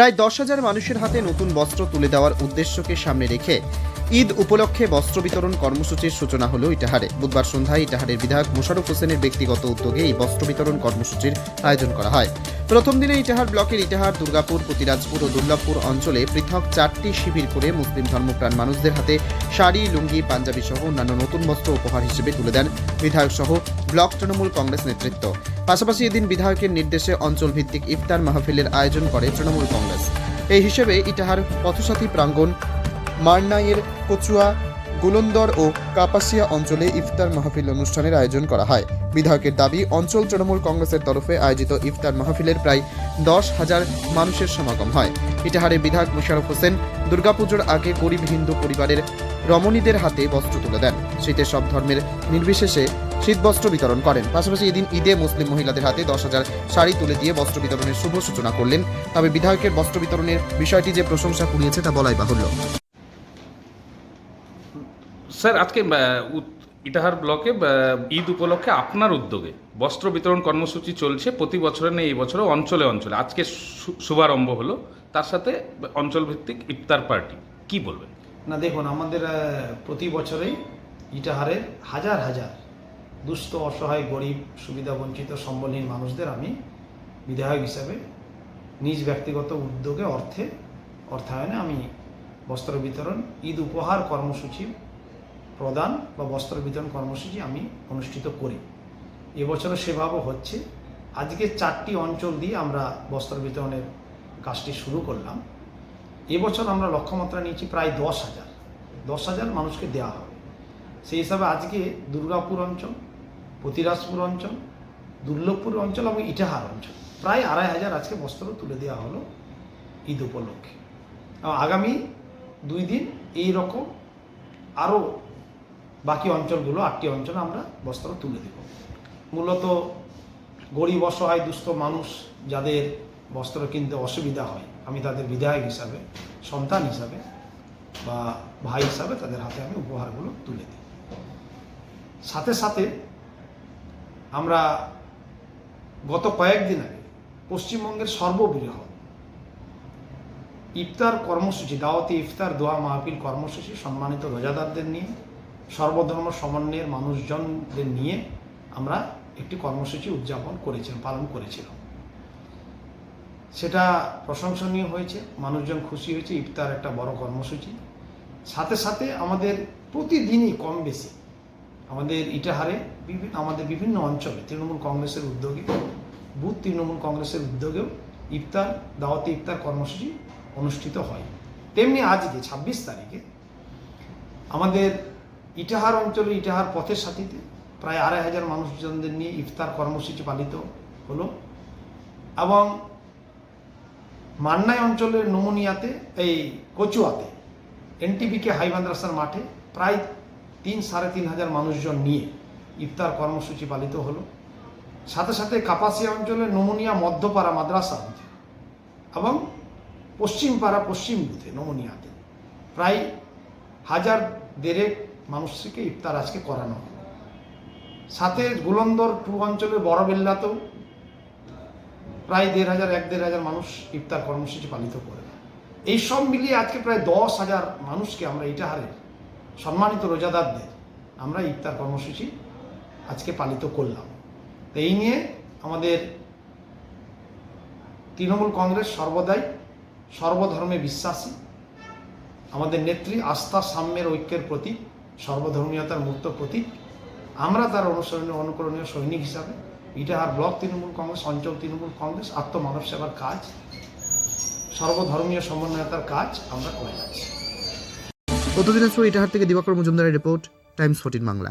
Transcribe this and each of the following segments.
প্রায় দশ হাজার মানুষের হাতে নতুন বস্ত্র তুলে দেওয়ার উদ্দেশ্যকে সামনে রেখে ঈদ উপলক্ষে বস্ত্র বিতরণ কর্মসূচির সূচনা হলো ইটাহারে। বুধবার সন্ধ্যায় ইটাহারের বিধায়ক মোশারফ হোসেনের ব্যক্তিগত উদ্যোগে এই বস্ত্র বিতরণ কর্মসূচির আয়োজন করা হয়। প্রথম দিনে ইটাহার ব্লকের ইটাহার, দুর্গাপুর প্রতিরাজপুর ও দুর্লভপুর অঞ্চলে পৃথক চারটি শিবির করে মুসলিম ধর্মপ্রাণ মানুষদের হাতে শাড়ি, লুঙ্গি পাঞ্জাবি সহ অন্যান্য নতুন বস্ত্র উপহার হিসেবে তুলে দেন বিধায়ক সহ ব্লক তৃণমূল কংগ্রেস নেতৃত্ব। পাশাপাশি এদিন বিধায়কের নির্দেশে অঞ্চলভিত্তিক ইফতার মাহফিলের আয়োজন করে তৃণমূল কংগ্রেস। এই হিসেবে ইটাহার পথসাথী প্রাঙ্গণ মার্নাইয়ের কচুয়া গুলন্দর ও কাপাসিয়া অঞ্চলে ইফতার মাহফিল অনুষ্ঠানের আয়োজন করা হয়। বিধায়কের দাবি, অঞ্চল তৃণমূল কংগ্রেসের তরফে আয়োজিত ইফতার মাহফিলের প্রায় দশ হাজার মানুষের সমাগম হয়। ইটাহারে বিধায়ক মোশারফ হোসেন দুর্গাপুজোর আগে গরিব হিন্দু পরিবারের রমণীদের হাতে বস্ত্র তুলে দেন। শীতের সব ধর্মের নির্বিশেষে শীত বস্ত্র বিতরণ করেন। পাশাপাশি এদিন ঈদে মুসলিম মহিলাদের হাতে দশ হাজার শাড়ি তুলে দিয়ে বস্ত্র বিতরণের শুভ সূচনা করলেন। তবে বিধায়কের বস্ত্র বিতরণের বিষয়টি যে প্রশংসা কুড়িয়েছে তা বলাই বাহুল্য। স্যার, আজকে ইটাহার ব্লকে ঈদ উপলক্ষে আপনার উদ্যোগে বস্ত্র বিতরণ কর্মসূচি চলছে প্রতি বছরে নেই, এই বছরও অঞ্চলে অঞ্চলে। আজকে শুভারম্ভ হলো, তার সাথে অঞ্চল ভিত্তিক ইফতার পার্টি। কি বলবেন? না, দেখুন, আমাদের প্রতি বছরেই ইটাহারের হাজার হাজার দুস্থ, অসহায়, গরিব সুবিধাবঞ্চিত সম্বলহীন মানুষদের আমি বিধায়ক হিসাবে নিজ ব্যক্তিগত উদ্যোগে অর্থে, অর্থায়নে আমি বস্ত্র বিতরণ, ঈদ উপহার কর্মসূচি প্রদান বা বস্ত্র বিতরণ কর্মসূচি আমি অনুষ্ঠিত করি। এবছরও সেভাবে হচ্ছে। আজকে চারটি অঞ্চল দিয়ে আমরা বস্ত্র বিতরণের কাজটি শুরু করলাম। এবছর আমরা লক্ষ্যমাত্রা নিয়েছি প্রায় দশ হাজার। দশ হাজার মানুষকে দেওয়া হবে। সেই হিসাবে আজকে দুর্গাপুর অঞ্চল, প্রতিরাজপুর অঞ্চল, দুর্লভপুর অঞ্চল এবং ইটাহার অঞ্চল। প্রায় আড়াই হাজার আজকে বস্ত্র তুলে দেওয়া হলো ঈদ উপলক্ষে। আগামী দুই দিন এই রকম আরও বাকি অঞ্চলগুলো, আটটি অঞ্চলে আমরা বস্ত্র তুলে দেব। মূলত গরিব, অসহায়, দুস্থ মানুষ যাদের বস্ত্র কিনতে অসুবিধা হয়, আমি তাদের বিধায়ক হিসাবে, সন্তান হিসাবে বা ভাই হিসাবে তাদের হাতে আমি উপহারগুলো তুলে দিই। সাথে সাথে আমরা গত কয়েকদিন আগে পশ্চিমবঙ্গের সর্ববৃহৎ ইফতার কর্মসূচি, দাওয়াতি ইফতার, দোয়া মাহফিল কর্মসূচি সম্মানিত রোজাদারদের নিয়ে সর্বধর্ম সমন্বয়ের মানুষজনদের নিয়ে আমরা একটি কর্মসূচি উদযাপন করেছিলাম, পালন করেছিলাম। সেটা প্রশংসনীয় হয়েছে, মানুষজন খুশি হয়েছে, ইফতার একটা বড় কর্মসূচি। সাথে সাথে আমাদের প্রতিদিনই কম বেশি আমাদের ইটাহারে বিভিন্ন আমাদের বিভিন্ন অঞ্চলে তৃণমূল কংগ্রেসের উদ্যোগে, বুথ তৃণমূল কংগ্রেসের উদ্যোগেও ইফতার, দাওয়াতি ইফতার কর্মসূচি অনুষ্ঠিত হয়। তেমনি আজকে ছাব্বিশ তারিখে আমাদের ইটাহার অঞ্চলে ইটাহার পথের সাথীতে প্রায় আড়াই হাজার মানুষজনদের নিয়ে ইফতার কর্মসূচি পালিত হলো। এবং মান্নাই অঞ্চলের নমুনিয়াতে, এই কচুয়াতে এনটিবিকে হাই মাদ্রাসার মাঠে প্রায় তিন সাড়ে তিন হাজার মানুষজন নিয়ে ইফতার কর্মসূচি পালিত হলো। সাথে সাথে কাপাসিয়া অঞ্চলের নমুনিয়া মধ্যপাড়া মাদ্রাসা এবং পশ্চিমপাড়া পশ্চিম বুথে নমুনিয়াতে। প্রায় হাজার দেড়েক মানুষকে ইফতার আজকে করানো। সাথে গুলন্দর টু অঞ্চলের বড়বেল্লাতেও প্রায় দেড় হাজার, এক দেড় হাজার মানুষ ইফতার কর্মসূচি পালিত করে। এই সব মিলিয়ে আজকে প্রায় দশ হাজার মানুষকে আমরা ইটাহারের সম্মানিত রোজাদারদের আমরা ইফতার কর্মসূচি আজকে পালিত করলাম। তো এই নিয়ে আমাদের তৃণমূল কংগ্রেস সর্বদাই সর্বধর্মে বিশ্বাসী। আমাদের নেত্রী আস্থা সাম্যের ঐক্যের প্রতীক। সর্বধর্মীয়তার মুক্ত প্রতীক। আমরা তার অনুসরণীয়, অনুকরণীয় সৈনিক হিসাবে। এটা ইটাহার ব্লক তৃণমূল কংগ্রেস, অঞ্চল তৃণমূল কংগ্রেস, আত্মমানব সেবার কাজ, সর্বধর্মীয় সমন্বয়তার কাজ আমরা করে যাচ্ছি। উত্তর দিনাজপুর ইটাহার থেকে দিবাকর মজুমদারের রিপোর্ট টাইমস ফোর্টিন বাংলা।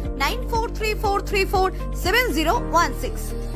9434347016.